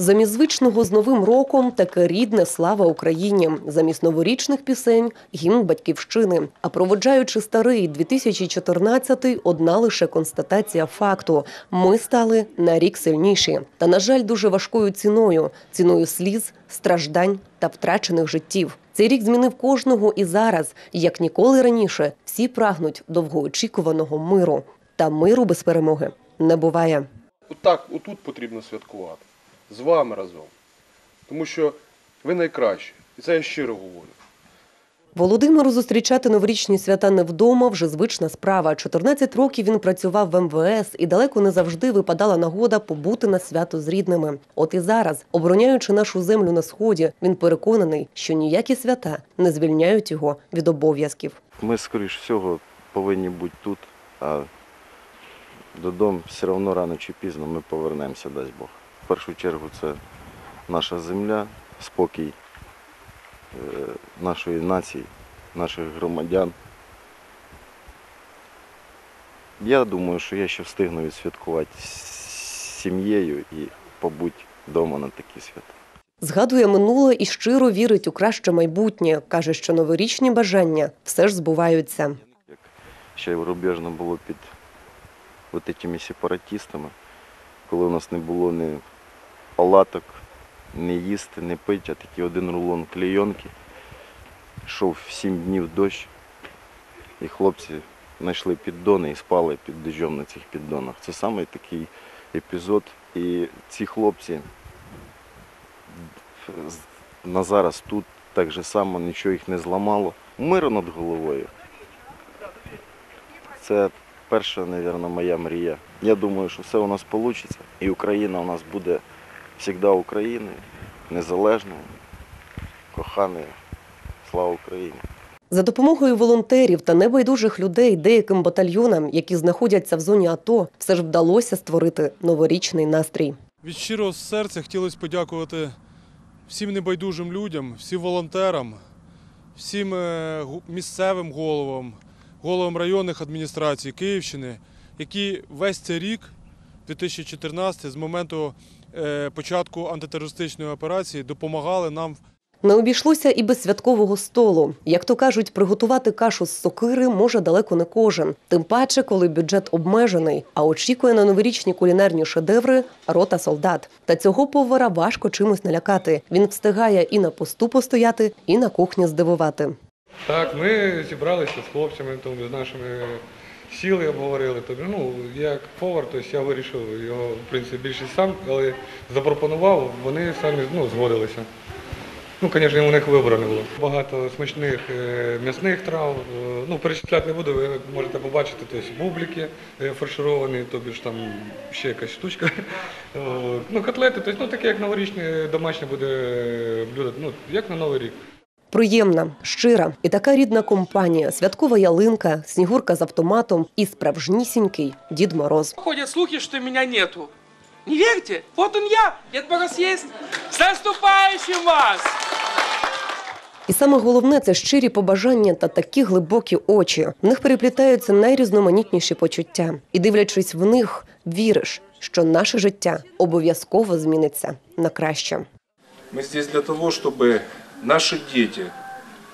Замість звичного з Новим роком таке рідне слава Україні. Замість новорічних пісень гімн батьківщини. А проводжаючи старий 2014 одна лише констатація факту: ми стали на рік сильніші. Та на жаль, дуже важкою ціною ціною сліз, страждань та втрачених життів. Цей рік змінив кожного і зараз, як ніколи раніше, всі прагнуть довгоочікуваного миру. Та миру без перемоги не буває. Отак, отут потрібно святкувати. З вами разом. Тому що ви найкращі. І це я щиро говорю. Володимиру зустрічати новорічні свята не вдома вже звична справа. 14 років він працював в МВС і далеко не завжди випадала нагода побути на свято з рідними. От і зараз, обороняючи нашу землю на сході, він переконаний, що ніякі свята не звільняють його від обов'язків. Ми, скоріш всього, повинні бути тут, а додому все одно рано чи пізно ми повернемося, дасть Бог. Першу чергу це наша земля, спокій е, нашої нації, наших громадян. Я думаю, що я ще встигну відсвяткувати з сім'єю і побути вдома на такі свята. Згадує минуле і щиро вірить у краще майбутнє. каже, що новорічні бажання все ж збуваються. як ще рубежно було під от этими сепаратистами, коли у нас не було ні палаток, не їсти, не пити, а такий один рулон клейонки. Йшов сім днів дощ, і хлопці знайшли піддони і спали під дощом на цих піддонах. Це саме такий епізод. І ці хлопці на зараз тут так же само нічого їх не зламало. Миру над головою. Це перша, мабуть, моя мрія. Я думаю, що все у нас вийде, і Україна у нас буде завжди Україною, незалежною, коханою. Слава Україні! За допомогою волонтерів та небайдужих людей деяким батальйонам, які знаходяться в зоні АТО, все ж вдалося створити новорічний настрій. Від щирого серця хотілося подякувати всім небайдужим людям, всім волонтерам, всім е, місцевим головам, головам районних адміністрацій Київщини, які весь цей рік, 2014, з моменту е, початку антитерористичної операції, допомагали нам Не обійшлося і без святкового столу. Як то кажуть, приготувати кашу з сокири може далеко не кожен. Тим паче, коли бюджет обмежений, а очікує на новорічні кулінарні шедеври рота солдат. Та цього повара важко чимось налякати. Він встигає і на посту постояти, і на кухні здивувати. Так, ми зібралися з хлопцями, з нашими сіли обговорили. Тобто, ну, як повар, тобто я вирішив його, в принципі, більшість сам, але запропонував, вони самі ну, згодилися. Ну, звісно, у них вибору не було. Багато смачних е, м'ясних трав. е, Ну, перечисляти не буду, ви можете побачити, тобто бублики е, фаршировані, тобі ж там ще якась штучка. Ну, котлети, тобто, ну, таке, як новорічне домашнє буде блюдо, ну, як на Новий рік. Приємна, щира і така рідна компанія, святкова ялинка, снігурка з автоматом і справжнісінький Дід Мороз. Ходят слухи, что меня нету. Не верьте, вот он я, Дед Мороз есть. С наступающим вас! І саме головне це щирі побажання та такі глибокі очі. В них переплітаються найрізноманітніші почуття. І дивлячись в них, віриш, що наше життя обов'язково зміниться на краще. Ми здесь для того, чтобы наши дети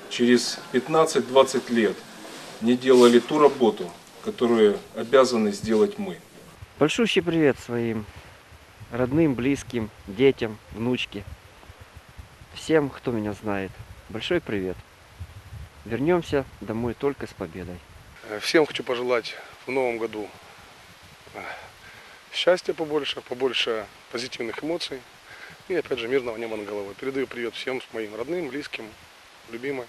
через 15-20 лет не делали ту работу, которую обязаны сделать мы. Большущий привет своим родным, близким, детям, внучке. Всем, кто меня знает. Большой привет. Вернемся домой только с победой. Всем хочу пожелать в новом году э, счастья побольше, побольше позитивных эмоций и опять же мирного неба над головой. Передаю привет всем моим родным, близким, любимым.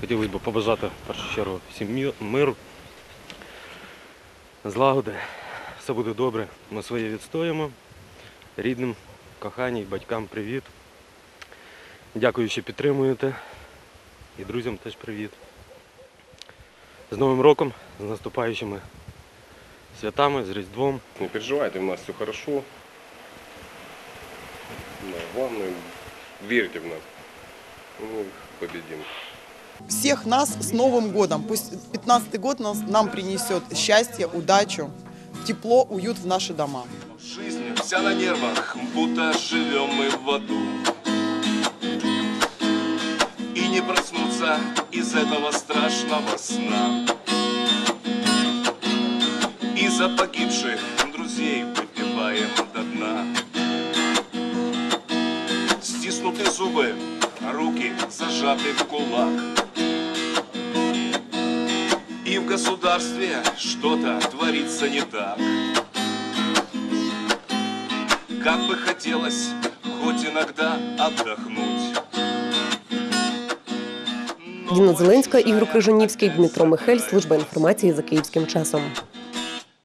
Хотілося б побажати в першу чергу всім миру, злагоди. Все буде добре. Ми своє відстоїмо. Рідним, коханій, батькам привіт. Дякую, що підтримуєте. І друзям теж привіт. З Новим роком, з наступаючими святами, з Різдвом. Не переживайте, у нас все хорошо. Да, главное, верьте в нас. Мы победим. всех нас с Новым годом. Пусть 15 год нас, нам принесет счастье, удачу, тепло, уют в наши дома. Жизнь вся на нервах, будто живем мы в аду. И не проснуться из этого страшного сна. И за погибших зажаты в кулак. И в государстве что-то творится не так. Как бы хотелось хоть иногда отдохнуть. Но Діна Зеленська, больше Ігор Крижанівський, опять Дмитро Михель, забирает служба інформації за київським часом.